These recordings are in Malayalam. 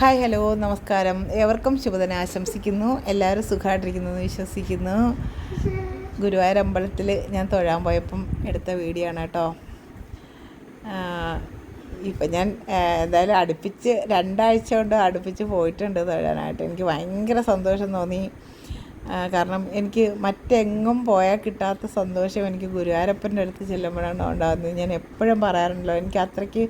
ഹായ് ഹലോ നമസ്കാരം. ഏവർക്കും ശുഭദിനം ആശംസിക്കുന്നു. എല്ലാവരും സുഖമായിട്ടിരിക്കുന്നു എന്ന് വിശ്വസിക്കുന്നു. ഗുരുവായൂർ അമ്പലത്തിൽ ഞാൻ തൊഴാൻ പോയപ്പം എടുത്ത വീഡിയോ ആണ് കേട്ടോ. ഇപ്പം ഞാൻ എന്തായാലും അടുപ്പിച്ച് രണ്ടാഴ്ച കൊണ്ട് അടുപ്പിച്ച് പോയിട്ടുണ്ട് തൊഴാനായിട്ട്. എനിക്ക് ഭയങ്കര സന്തോഷം തോന്നി. കാരണം എനിക്ക് മറ്റെങ്ങും പോയാൽ കിട്ടാത്ത സന്തോഷം എനിക്ക് ഗുരുവായൂരപ്പന്റെ അടുത്ത് ചെല്ലുമ്പോഴാണ് ഉണ്ടാകുന്നത്. ഞാൻ എപ്പോഴും പറയാറുണ്ടല്ലോ എനിക്ക് അത്രയ്ക്ക്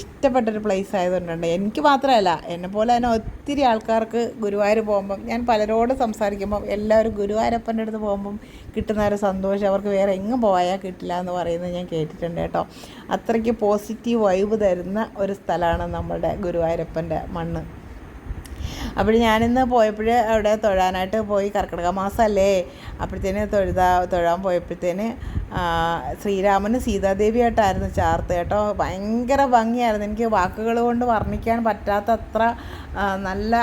ഇഷ്ടപ്പെട്ടൊരു പ്ലേസ് ആയതുകൊണ്ടാണ്. എനിക്ക് മാത്രമല്ല എന്നെ പോലെ തന്നെ ഒത്തിരി ആൾക്കാർക്ക് ഗുരുവായൂർ പോകുമ്പം ഞാൻ പലരോട് സംസാരിക്കുമ്പം എല്ലാവരും ഗുരുവായൂരപ്പന്റെ അടുത്ത് പോകുമ്പം കിട്ടുന്ന ഒരു സന്തോഷം അവർക്ക് വേറെ എങ്ങും പോയാൽ കിട്ടില്ല എന്ന് പറയുന്നത് ഞാൻ കേട്ടിട്ടുണ്ട് കേട്ടോ. അത്രയ്ക്ക് പോസിറ്റീവ് വൈബ് തരുന്ന ഒരു സ്ഥലമാണ് നമ്മളുടെ ഗുരുവായൂരപ്പന്റെ മണ്ണ്. അപ്പോൾ ഞാനിന്ന് പോയപ്പോൾ അവിടെ തൊഴാനായിട്ട് പോയി കർക്കിടക മാസമല്ലേ അപ്പോഴത്തേന് തൊഴുതാ തൊഴാൻ പോയപ്പോഴത്തേന് ശ്രീരാമന് സീതാദേവിയായിട്ടായിരുന്നു ചാർത്ത് കേട്ടോ. ഭയങ്കര ഭംഗിയായിരുന്നു. എനിക്ക് വാക്കുകൾ കൊണ്ട് വർണിക്കാൻ പറ്റാത്തത്ര നല്ല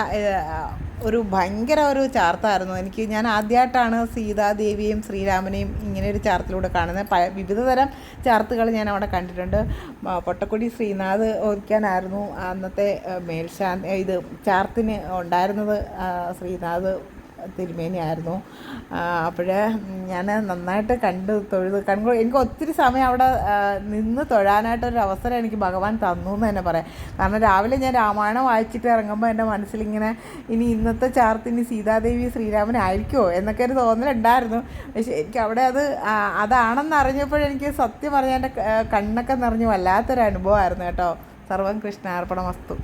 ഒരു ഭയങ്കര ഒരു ചാർത്തായിരുന്നു. എനിക്ക് ഞാൻ ആദ്യമായിട്ടാണ് സീതാദേവിയും ശ്രീരാമനെയും ഇങ്ങനെ ഒരു ചാർത്തിലൂടെ കാണുന്നത്. പ വിവിധ തരം ചാർത്തുകൾ ഞാൻ അവിടെ കണ്ടിട്ടുണ്ട്. പൊട്ടക്കുടി ശ്രീനാഥ് ഓർക്കാനായിരുന്നു അന്നത്തെ മേൽശാന്തി ഇത് ചാർത്തിന് ഉണ്ടായിരുന്നത് ശ്രീനാഥ് തിരുമേനിയായിരുന്നു. അപ്പോൾ ഞാൻ നന്നായിട്ട് കണ്ട് തൊഴുത് കണ്ടു എനിക്ക് ഒത്തിരി സമയം അവിടെ നിന്ന് തൊഴാനായിട്ടൊരു അവസരം എനിക്ക് ഭഗവാൻ തന്നു എന്ന് തന്നെ പറയാം. കാരണം രാവിലെ ഞാൻ രാമായണം വായിച്ചിട്ട് ഇറങ്ങുമ്പോൾ എന്റെ മനസ്സിലിങ്ങനെ ഇനി ഇന്നത്തെ ചാർത്ത് ഇനി സീതാദേവി ശ്രീരാമനായിരിക്കുമോ എന്നൊക്കെ ഒരു തോന്നലുണ്ടായിരുന്നു. പക്ഷേ എനിക്ക് അവിടെ അത് അതാണെന്ന് അറിഞ്ഞപ്പോഴെനിക്ക് സത്യം പറഞ്ഞാൽ എന്റെ കണ്ണൊക്കെ നിറഞ്ഞു വല്ലാത്തൊരു അനുഭവമായിരുന്നു കേട്ടോ. സർവം കൃഷ്ണാർപ്പണ വസ്തു